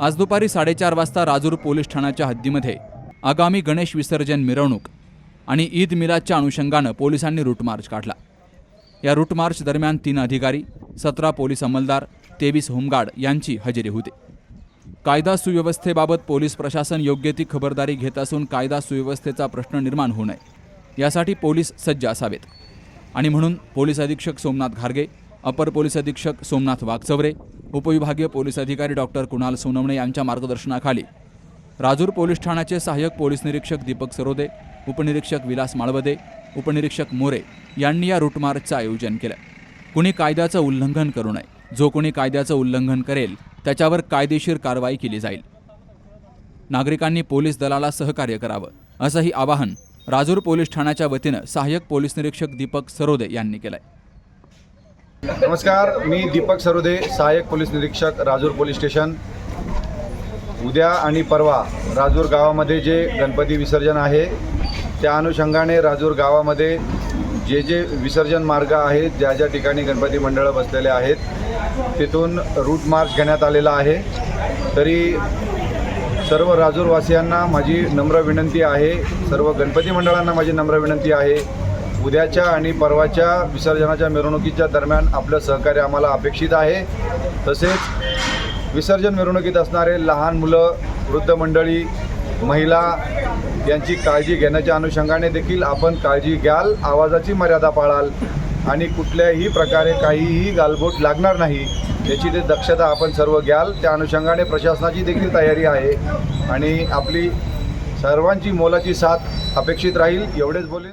आज दुपारी साडेचार वाजता राजूर पोलीस ठाण्याच्या हद्दीमध्ये आगामी गणेश विसर्जन मिरवणूक आणि ईद मिलादच्या अनुषंगानं पोलिसांनी रूटमार्च काढला. या रूटमार्च दरम्यान तीन अधिकारी सतरा पोलीस अंमलदार तेवीस होमगार्ड यांची हजेरी होते. कायदा सुव्यवस्थेबाबत पोलीस प्रशासन योग्य ती खबरदारी घेत असून कायदा सुव्यवस्थेचा प्रश्न निर्माण होऊ नये यासाठी पोलीस सज्ज असावेत. आणि म्हणून पोलीस अधीक्षक सोमनाथ घारगे अपर पोलीस अधीक्षक सोमनाथ वाघचवरे उपविभागीय पोलीस अधिकारी डॉक्टर कुणाल सोनवणे यांच्या मार्गदर्शनाखाली. राजूर पोलीस ठाण्याचे सहाय्यक पोलीस निरीक्षक दीपक सरोदे उपनिरीक्षक विलास माळवदे उपनिरीक्षक मोरे यांनी या रूटमार्चचं आयोजन केलं. कुणी कायद्याचं उल्लंघन करू नये. जो कोणी कायद्याचं उल्लंघन करेल त्याच्यावर कायदेशीर कारवाई केली जाईल. नागरिकांनी पोलीस दलाला सहकार्य करावं असंही आवाहन राजूर पोलीस ठाण्याच्या वतीनं सहाय्यक पोलीस निरीक्षक दीपक सरोदे यांनी केलंय. नमस्कार मी दीपक सरोदे सहाय्यक पोलीस निरीक्षक राजूर पोलीस स्टेशन. उद्या आणि परवा राजूर गावामध्ये जे गणपती विसर्जन आहे त्या अनुषंगाने राजूर गावामध्ये जे जे विसर्जन मार्ग आहेत ज्या ज्या ठिकाणी गणपती मंडळं बसलेले आहेत तिथून रूट मार्च घेण्यात आलेला आहे. तरी सर्व राजूरवासियांना माझी नम्र विनंती आहे सर्व गणपती मंडळांना माझी नम्र विनंती आहे उद्याच्या आणि परवाच्या विसर्जनाच्या मिरवणुकीच्या दरम्यान आपलं सहकार्य आम्हाला अपेक्षित आहे. तसेच विसर्जन मिरवणुकीत असणारे लहान मुलं वृद्ध मंडळी महिला यांची काळजी घेण्याच्या अनुषंगाने देखील आपण काळजी घ्याल आवाजाची मर्यादा पाळाल आणि कुठल्याही प्रकारे काहीही गालबोट लागणार नाही याची ते दक्षता आपण सर्व घ्याल. त्या अनुषंगाने प्रशासनाची देखील तयारी आहे आणि आपली सर्वांची मोलाची साथ अपेक्षित राहील. एवढेच बोलेन